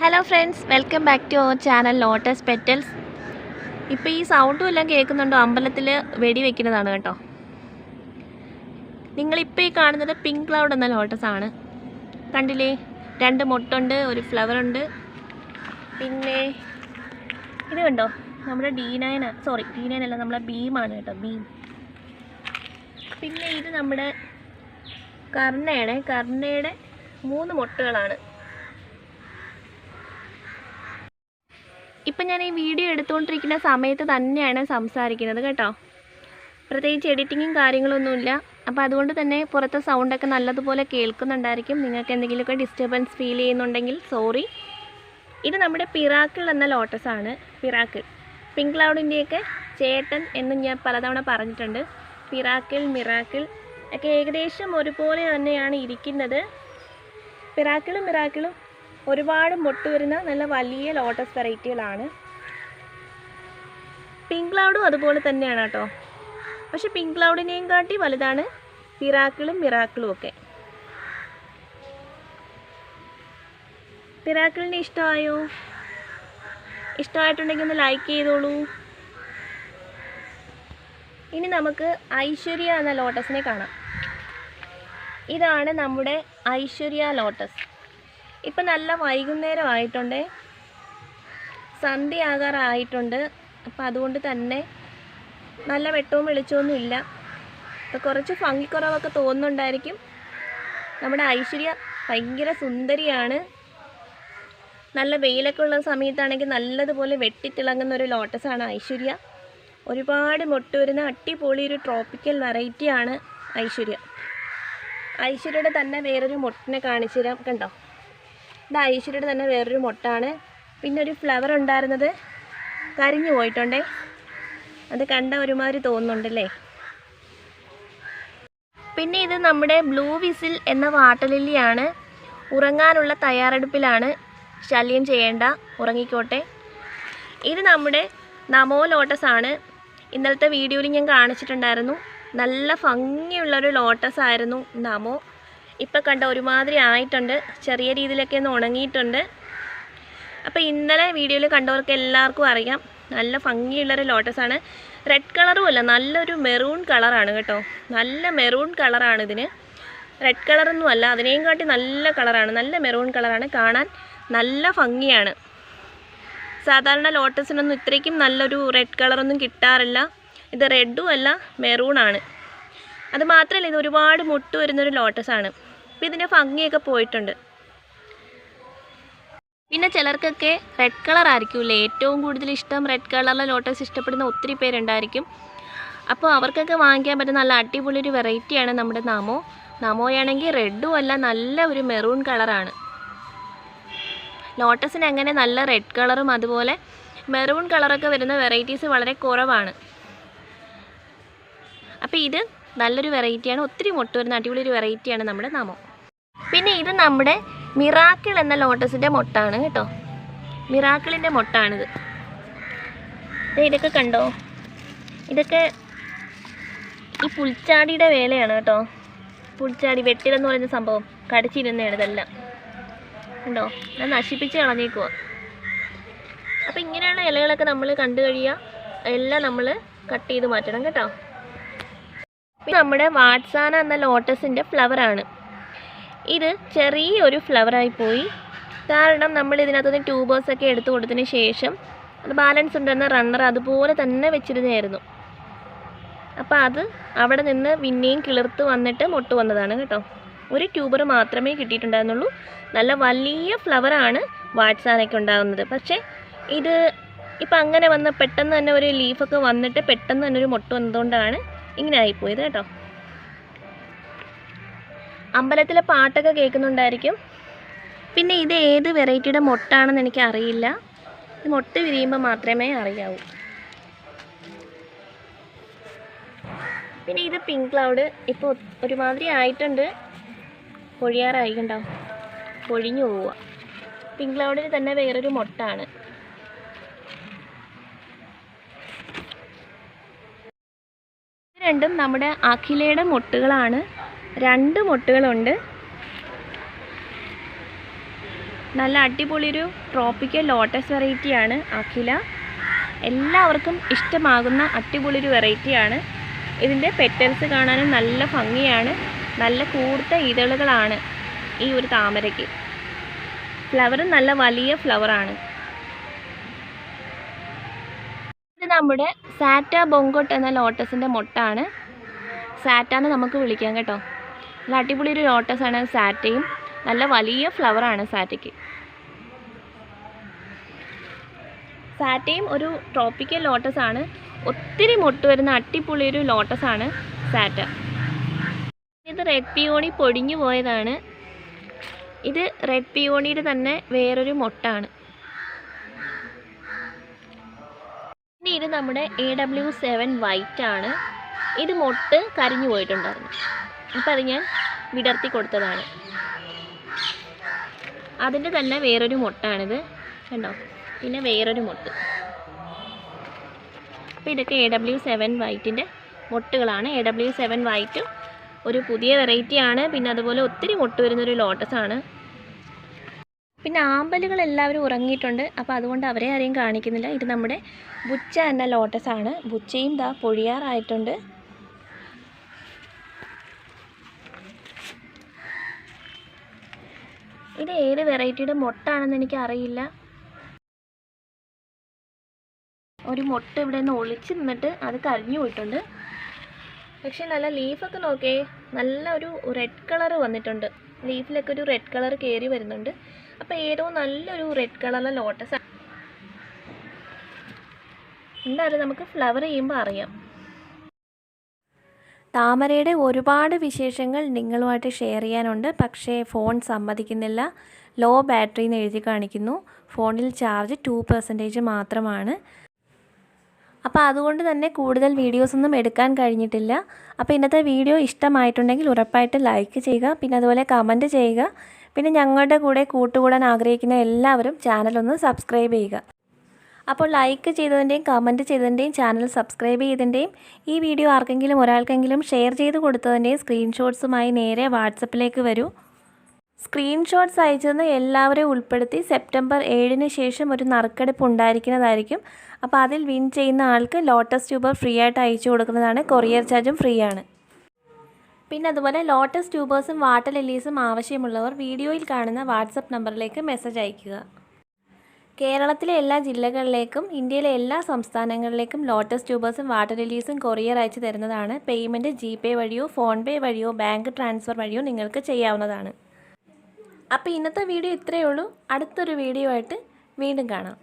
Hello friends welcome back to our channel Lotus Petals ഇപ്പോൾ ഈ സൗണ്ടും എല്ലാം കേൾക്കുന്നുണ്ടോ? അമ്പലത്തിൽ വെടി വെക്കുന്നതാണ് കേട്ടോ. നിങ്ങളിപ്പോൾ ഈ കാണുന്നത് പിങ്ക് ക്ലൗഡ് എന്ന ലോട്ടസ് ആണ്. കണ്ടില്ലേ? രണ്ട് മുട്ടുണ്ട് ഒരു ഫ്ലവർ ഉണ്ട്. പിന്നെ ഇത് കണ്ടോ? നമ്മുടെ ഡി സോറി ഡി നയൻ അല്ല നമ്മളെ ബീമാണ് കേട്ടോ ബീം പിന്നെ ഇത് നമ്മുടെ കർണയാണ് കർണയുടെ മൂന്ന് മുട്ടുകളാണ്. ഇപ്പം ഞാൻ ഈ വീഡിയോ എടുത്തുകൊണ്ടിരിക്കുന്ന സമയത്ത് തന്നെയാണ് സംസാരിക്കുന്നത് കേട്ടോ. പ്രത്യേകിച്ച് എഡിറ്റിങ്ങും കാര്യങ്ങളൊന്നുമില്ല. അപ്പോൾ അതുകൊണ്ട് തന്നെ പുറത്തെ സൗണ്ടൊക്കെ നല്ലതുപോലെ കേൾക്കുന്നുണ്ടായിരിക്കും. നിങ്ങൾക്ക് എന്തെങ്കിലുമൊക്കെ ഡിസ്റ്റർബൻസ് ഫീൽ ചെയ്യുന്നുണ്ടെങ്കിൽ സോറി ഇത് നമ്മുടെ പിറാക്കിൾ എന്ന ലോട്ടസ് ആണ്. പിറാക്കിൾ. പിങ്ക് ക്ലൗഡിന്റെയൊക്കെ ചേട്ടൻ എന്ന് ഞാൻ പലതവണ പറഞ്ഞിട്ടുണ്ട്. പിറാക്കിൾ മിറാക്കിൾ ഒക്കെ ഏകദേശം ഒരുപോലെ തന്നെയാണ് ഇരിക്കുന്നത്. പിറാക്കിളും മിറാക്കിളും ഒരുപാട് മുട്ട് വരുന്ന നല്ല വലിയ ലോട്ടസ് വെറൈറ്റികളാണ്. പിങ്ക് ക്ലൗഡും അതുപോലെ തന്നെയാണ് കേട്ടോ. പക്ഷെ പിങ്ക് ക്ലൗഡിനെയും കാട്ടി വലുതാണ്. പിറാക്കിളും മിറാക്കിളും ഒക്കെ. പിറാക്കിളിനെ ഇഷ്ടമായോ? ഇഷ്ടമായിട്ടുണ്ടെങ്കിൽ ഒന്ന് ലൈക്ക് ചെയ്തോളൂ. ഇനി നമുക്ക് ഐശ്വര്യ എന്ന ലോട്ടസിനെ കാണാം. ഇതാണ് നമ്മുടെ ഐശ്വര്യ ലോട്ടസ് ഇപ്പം നല്ല വൈകുന്നേരം ആയിട്ടുണ്ട്. സന്ധ്യയാകാറായിട്ടുണ്ട്. അപ്പം അതുകൊണ്ട് തന്നെ നല്ല വെട്ടവും വെളിച്ചമൊന്നും ഇല്ല. അപ്പം കുറച്ച് ഭംഗിക്കുറവൊക്കെ തോന്നുന്നുണ്ടായിരിക്കും. നമ്മുടെ ഐശ്വര്യ ഭയങ്കര സുന്ദരിയാണ്. നല്ല വെയിലൊക്കെ ഉള്ള സമയത്താണെങ്കിൽ നല്ലതുപോലെ വെട്ടിത്തിളങ്ങുന്ന ഒരു ലോട്ടസാണ് ഐശ്വര്യ. ഒരുപാട് മൊട്ട് വരുന്ന അടിപൊളി ഒരു ട്രോപ്പിക്കൽ വെറൈറ്റിയാണ് ഐശ്വര്യ. ഐശ്വര്യയുടെ തന്നെ വേറൊരു മൊട്ടിനെ കാണിച്ചു തരാം കണ്ടോ? ഇത് ഐശ്വര്യയുടെ തന്നെ വേറൊരു മുട്ടാണ്. പിന്നെ ഒരു ഫ്ലവർ ഉണ്ടായിരുന്നത് കരിഞ്ഞു പോയിട്ടുണ്ടേ. അത് കണ്ട ഒരുമാതിരി തോന്നുന്നുണ്ടല്ലേ. പിന്നെ ഇത് നമ്മുടെ ബ്ലൂ വിസിൽ എന്ന വാട്ടലില്ലിയാണ് ഉറങ്ങാനുള്ള തയ്യാറെടുപ്പിലാണ് ശല്യം ചെയ്യേണ്ട. ഉറങ്ങിക്കോട്ടെ. ഇത് നമ്മുടെ നമോ ലോട്ടസ് ആണ്. ഇന്നലത്തെ വീഡിയോയിൽ ഞാൻ കാണിച്ചിട്ടുണ്ടായിരുന്നു. നല്ല ഭംഗിയുള്ളൊരു ലോട്ടസ് ആയിരുന്നു നമോ. ഇപ്പം കണ്ട ഒരുമാതിരി ആയിട്ടുണ്ട്. ചെറിയ രീതിയിലൊക്കെ ഒന്ന് ഉണങ്ങിയിട്ടുണ്ട്. അപ്പോൾ ഇന്നലെ വീഡിയോയിൽ കണ്ടവർക്ക് എല്ലാവർക്കും അറിയാം. നല്ല ഭംഗിയുള്ളൊരു ലോട്ടസാണ്. റെഡ് കളറും അല്ല നല്ലൊരു മെറൂൺ കളറാണ് കേട്ടോ. നല്ല മെറൂൺ കളറാണ് ഇതിന്. റെഡ് കളറൊന്നും അല്ല അതിനെയും കാട്ടി നല്ല കളറാണ് നല്ല മെറൂൺ കളറാണ് കാണാൻ നല്ല ഭംഗിയാണ്. സാധാരണ ലോട്ടസിനൊന്നും ഇത്രയ്ക്കും നല്ലൊരു റെഡ് കളറൊന്നും കിട്ടാറില്ല. ഇത് റെഡും അല്ല മെറൂണാണ് അത് മാത്രമല്ല ഇത് ഒരുപാട് മുട്ട് വരുന്നൊരു ലോട്ടസാണ്. അപ്പോൾ ഇതിന്റെ ഭംഗിയൊക്കെ പോയിട്ടുണ്ട്. പിന്നെ ചിലർക്കൊക്കെ റെഡ് കളർ ആയിരിക്കുമല്ലേ ഏറ്റവും കൂടുതൽ ഇഷ്ടം റെഡ് കളറിലെ ലോട്ടസ് ഇഷ്ടപ്പെടുന്ന ഒത്തിരി പേരുണ്ടായിരിക്കും. അപ്പോൾ അവർക്കൊക്കെ വാങ്ങിക്കാൻ പറ്റുന്ന നല്ല അടിപൊളി ഒരു വെറൈറ്റിയാണ് നമ്മുടെ നാമോ നമോയാണെങ്കിൽ റെഡും അല്ല നല്ല ഒരു മെറൂൺ കളറാണ് ലോട്ടസിന് അങ്ങനെ നല്ല റെഡ് കളറും അതുപോലെ മെറൂൺ കളറൊക്കെ വരുന്ന വെറൈറ്റീസ് വളരെ കുറവാണ്. അപ്പോൾ ഇത് നല്ലൊരു വെറൈറ്റിയാണ് ഒത്തിരി മുട്ട വരുന്ന അടിപൊളി ഒരു വെറൈറ്റിയാണ് നമ്മുടെ നമോ പിന്നെ ഇത് നമ്മുടെ മിറാക്കിൾ എന്ന ലോട്ടസിന്റെ മൊട്ടാണ് കേട്ടോ. മിറാക്കിളിന്റെ മൊട്ടാണിത്. ഇതൊക്കെ കണ്ടോ? ഇതൊക്കെ ഈ പുൽച്ചാടിയുടെ വേലയാണ് കേട്ടോ. പുൽച്ചാടി വെട്ടിലെന്ന് പറയുന്ന സംഭവം. കടിച്ചിരുന്നതാണ് ഇതെല്ലാം. കണ്ടോ? ഞാൻ നശിപ്പിച്ച് കളഞ്ഞേക്കുവാ. അപ്പോൾ ഇങ്ങനെയുള്ള ഇലകളൊക്കെ നമ്മൾ കണ്ടു കഴിയുക. എല്ലാം നമ്മൾ കട്ട് ചെയ്ത് മാറ്റണം കേട്ടോ. നമ്മുടെ വാട്സാന എന്ന ലോട്ടസിന്റെ ഫ്ലവറാണ് ഇത് ചെറിയൊരു ഫ്ലവറായി പോയി. കാരണം നമ്മൾ ഇതിനകത്തുനിന്ന് ട്യൂബേഴ്സൊക്കെ എടുത്തു കൊടുത്തതിന് ശേഷം അത് ബാലൻസ് ഉണ്ടെന്ന റണ്ണർ അതുപോലെ തന്നെ വെച്ചിരുന്നായിരുന്നു അപ്പോൾ അത് അവിടെ നിന്ന് പിന്നെയും കിളിർത്ത് വന്നിട്ട് മൊട്ട് വന്നതാണ് കേട്ടോ. ഒരു ട്യൂബർ മാത്രമേ കിട്ടിയിട്ടുണ്ടായിരുന്നുള്ളൂ. നല്ല വലിയ ഫ്ലവറാണ് വാട്സാനൊക്കെ ഉണ്ടാകുന്നത് പക്ഷേ ഇത് ഇപ്പം അങ്ങനെ വന്ന പെട്ടെന്ന് തന്നെ ഒരു ലീഫൊക്കെ വന്നിട്ട് പെട്ടെന്ന് തന്നെ ഒരു മൊട്ട് വന്നതുകൊണ്ടാണ് ഇങ്ങനെ ആയിപ്പോയത് കേട്ടോ. അമ്പലത്തിലെ പാട്ടൊക്കെ കേൾക്കുന്നുണ്ടായിരിക്കും. പിന്നെ ഇത് ഏത് വെറൈറ്റിയുടെ മൊട്ടാണെന്ന് എനിക്ക് അറിയില്ല ഇത് മൊട്ട് വിരിയുമ്പോൾ മാത്രമേ അറിയാവൂ. പിന്നെ ഇത് പിങ്ക് ക്ലൗഡ് ഇപ്പോൾ ഒരുമാതിരി ആയിട്ടുണ്ട്. പൊഴിയാറായി കണ്ടോ പൊഴിഞ്ഞു പോവുക. പിങ്ക് ക്ലൗഡിന് തന്നെ വേറൊരു മൊട്ടാണ്. രണ്ടും നമ്മുടെ അഖിലയുടെ മൊട്ടുകളാണ്. രണ്ട് മൊട്ടുകളുണ്ട്. നല്ല അടിപൊളി ഒരു ട്രോപ്പിക്കൽ ലോട്ടസ് വെറൈറ്റിയാണ് അഖില. എല്ലാവർക്കും ഇഷ്ടമാകുന്ന അടിപൊളി ഒരു വെറൈറ്റിയാണ് ഇതിന്റെ പെറ്റൽസ് കാണാനും നല്ല ഭംഗിയാണ്. നല്ല കൂർത്ത ഇതളുകളാണ് ഈ ഒരു താമരയ്ക്ക്. ഫ്ലവറും നല്ല വലിയ ഫ്ലവറാണ് ഇത് നമ്മുടെ സാറ്റ ബൊങ്കോട്ട് എന്ന ലോട്ടസിന്റെ മുട്ടാണ്. സാറ്റാന്ന് നമുക്ക് വിളിക്കാം കേട്ടോ. നല്ല അടിപൊളി ഒരു ലോട്ടസാണ് സാറ്റയും നല്ല വലിയ ഫ്ലവറാണ് സാറ്റയ്ക്ക് സാറ്റയും ഒരു ട്രോപ്പിക്കൽ ലോട്ടസ് ആണ്. ഒത്തിരി മുട്ട് വരുന്ന അടിപൊളി ഒരു ലോട്ടസ് ആണ് സാറ്റ ഇത് റെഡ് പിയോണി പൊടിഞ്ഞു പോയതാണ്. ഇത് റെഡ് പിയോണിയുടെ തന്നെ വേറൊരു മൊട്ടാണ്. ഇനി ഇത് നമ്മുടെ എ ഡബ്ല്യു സെവൻ വൈറ്റ് ആണ്. ഇത് മൊട്ട് കരിഞ്ഞു പോയിട്ടുണ്ടായിരുന്നു. അപ്പം അത് ഞാൻ വിടർത്തി കൊടുത്തതാണ്. അതിന്റെ തന്നെ വേറൊരു മുട്ടാണിത്. കണ്ടോ? പിന്നെ വേറൊരു മുട്ട്. അപ്പോൾ ഇതൊക്കെ എ ഡബ്ല്യു സെവൻ വൈറ്റിന്റെ മുട്ടുകളാണ്. എ ഡബ്ല്യു സെവൻ വൈറ്റും ഒരു പുതിയ വെറൈറ്റിയാണ് പിന്നെ അതുപോലെ ഒത്തിരി മുട്ട് വരുന്നൊരു ലോട്ടസാണ് പിന്നെ ആമ്പലുകൾ എല്ലാവരും ഉറങ്ങിയിട്ടുണ്ട്. അപ്പോൾ അതുകൊണ്ട് അവരെ ആരെയും കാണിക്കുന്നില്ല. ഇത് നമ്മുടെ ബുച്ച എന്ന ലോട്ടസാണ് ബുച്ചയും ദാ പൊഴിയാറായിട്ടുണ്ട്. ഇത് ഏത് വെറൈറ്റിയുടെ മുട്ടാണെന്ന് എനിക്ക് അറിയില്ല ഒരു മുട്ട ഇവിടെ നിന്ന് ഒളിച്ച് നിന്നിട്ട് അത് കരിഞ്ഞു പോയിട്ടുണ്ട്. പക്ഷെ നല്ല ലീഫൊക്കെ നോക്കേ നല്ല ഒരു റെഡ് കളർ വന്നിട്ടുണ്ട്. ലീഫിലൊക്കെ ഒരു റെഡ് കളർ കയറി വരുന്നുണ്ട്. അപ്പോൾ ഏതോ നല്ലൊരു റെഡ് കളറിലെ ലോട്ടസ് എന്തായാലും നമുക്ക് ഫ്ലവർ ചെയ്യുമ്പോൾ അറിയാം. താമരയുടെ ഒരുപാട് വിശേഷങ്ങൾ നിങ്ങളുമായിട്ട് ഷെയർ ചെയ്യാനുണ്ട്. പക്ഷേ ഫോൺ സമ്മതിക്കുന്നില്ല. ലോ ബാറ്ററി എന്ന് എഴുതി കാണിക്കുന്നു. ഫോണിൽ ചാർജ് ടു പെർസെന്റേജ് മാത്രമാണ്. അപ്പോൾ അതുകൊണ്ട് തന്നെ കൂടുതൽ വീഡിയോസൊന്നും എടുക്കാൻ കഴിഞ്ഞിട്ടില്ല. അപ്പോൾ ഇന്നത്തെ വീഡിയോ ഇഷ്ടമായിട്ടുണ്ടെങ്കിൽ ഉറപ്പായിട്ട് ലൈക്ക് ചെയ്യുക. പിന്നെ അതുപോലെ കമന്റ് ചെയ്യുക. പിന്നെ ഞങ്ങളുടെ കൂടെ കൂട്ടുകൂടാൻ ആഗ്രഹിക്കുന്ന എല്ലാവരും ചാനലൊന്ന് സബ്സ്ക്രൈബ് ചെയ്യുക. അപ്പോൾ ലൈക്ക് ചെയ്തതിന്റെയും കമന്റ് ചെയ്തതിന്റെയും ചാനൽ സബ്സ്ക്രൈബ് ചെയ്തതിന്റെയും ഈ വീഡിയോ ആർക്കെങ്കിലും ഒരാൾക്കെങ്കിലും ഷെയർ ചെയ്ത് കൊടുത്തതിന്റെയും സ്ക്രീൻഷോട്ട്സുമായി നേരെ വാട്സപ്പിലേക്ക് വരൂ. സ്ക്രീൻഷോട്ട്സ് അയച്ചെന്ന് എല്ലാവരെയും ഉൾപ്പെടുത്തി സെപ്റ്റംബർ ഏഴിന് ശേഷം ഒരു നറുക്കെടുപ്പ് ഉണ്ടായിരിക്കുന്നതായിരിക്കും. അപ്പോൾ അതിൽ വിൻ ചെയ്യുന്ന ആൾക്ക് ലോട്ടസ് ട്യൂബർ ഫ്രീ ആയിട്ട് അയച്ചു കൊടുക്കുന്നതാണ്. കൊറിയർ ചാർജും ഫ്രീ ആണ്. പിന്നെ അതുപോലെ ലോട്ടസ് ട്യൂബേഴ്സും വാട്ടർ ലില്ലീസും ആവശ്യമുള്ളവർ വീഡിയോയിൽ കാണുന്ന വാട്സപ്പ് നമ്പറിലേക്ക് മെസ്സേജ് അയയ്ക്കുക. കേരളത്തിലെ എല്ലാ ജില്ലകളിലേക്കും ഇന്ത്യയിലെ എല്ലാ സംസ്ഥാനങ്ങളിലേക്കും ലോട്ടസ് ട്യൂബേഴ്സും വാട്ടർ റിലീസും കൊറിയർ അയച്ചു തരുന്നതാണ്. പേയ്മെന്റ് ജിപേ വഴിയോ ഫോൺ പേ വഴിയോ ബാങ്ക് ട്രാൻസ്ഫർ വഴിയോ നിങ്ങൾക്ക് ചെയ്യാവുന്നതാണ്. അപ്പോൾ ഇന്നത്തെ വീഡിയോ ഇത്രയേ ഉള്ളൂ. അടുത്തൊരു വീഡിയോ ആയിട്ട് വീണ്ടും കാണാം.